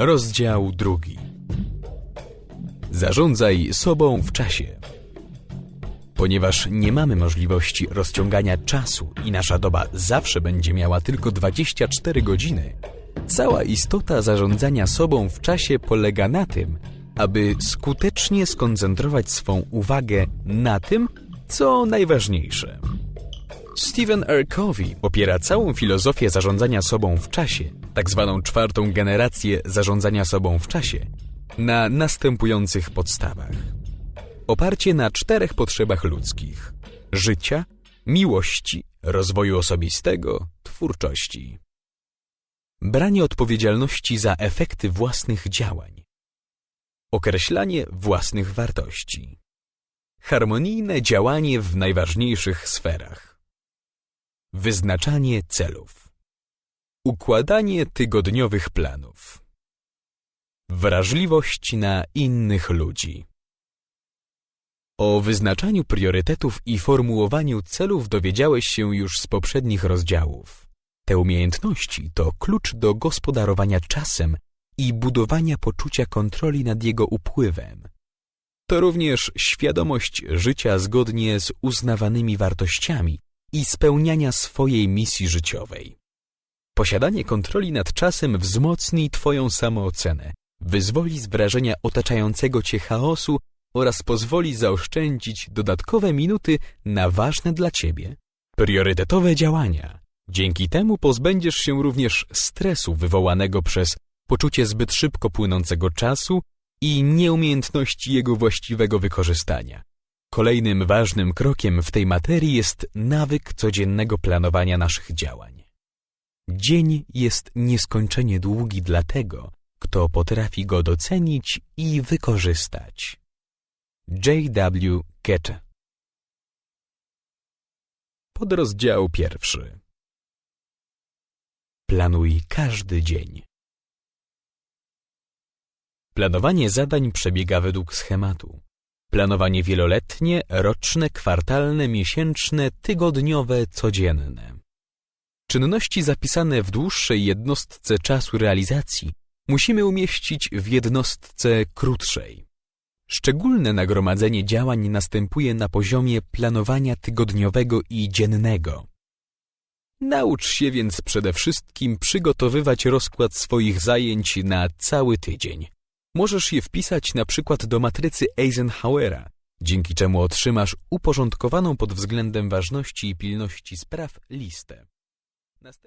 Rozdział drugi. Zarządzaj sobą w czasie. Ponieważ nie mamy możliwości rozciągania czasu i nasza doba zawsze będzie miała tylko 24 godziny, cała istota zarządzania sobą w czasie polega na tym, aby skutecznie skoncentrować swą uwagę na tym, co najważniejsze. Stephen R. Covey opiera całą filozofię zarządzania sobą w czasie, tak zwaną czwartą generację zarządzania sobą w czasie, na następujących podstawach. Oparcie na czterech potrzebach ludzkich: życia, miłości, rozwoju osobistego, twórczości. Branie odpowiedzialności za efekty własnych działań. Określanie własnych wartości. Harmonijne działanie w najważniejszych sferach. Wyznaczanie celów. Układanie tygodniowych planów. Wrażliwość na innych ludzi. O wyznaczaniu priorytetów i formułowaniu celów dowiedziałeś się już z poprzednich rozdziałów. Te umiejętności to klucz do gospodarowania czasem i budowania poczucia kontroli nad jego upływem. To również świadomość życia zgodnie z uznawanymi wartościami i spełniania swojej misji życiowej. Posiadanie kontroli nad czasem wzmocni Twoją samoocenę, wyzwoli z wrażenia otaczającego Cię chaosu oraz pozwoli zaoszczędzić dodatkowe minuty na ważne dla Ciebie, priorytetowe działania. Dzięki temu pozbędziesz się również stresu wywołanego przez poczucie zbyt szybko płynącego czasu i nieumiejętności jego właściwego wykorzystania. Kolejnym ważnym krokiem w tej materii jest nawyk codziennego planowania naszych działań. Dzień jest nieskończenie długi dla tego, kto potrafi go docenić i wykorzystać. J.W. Ketch Podrozdział pierwszy Planuj każdy dzień. Planowanie zadań przebiega według schematu. Planowanie wieloletnie, roczne, kwartalne, miesięczne, tygodniowe, codzienne. Czynności zapisane w dłuższej jednostce czasu realizacji musimy umieścić w jednostce krótszej. Szczególne nagromadzenie działań następuje na poziomie planowania tygodniowego i dziennego. Naucz się więc przede wszystkim przygotowywać rozkład swoich zajęć na cały tydzień. Możesz je wpisać na przykład do matrycy Eisenhowera, dzięki czemu otrzymasz uporządkowaną pod względem ważności i pilności spraw listę. ¿Naste?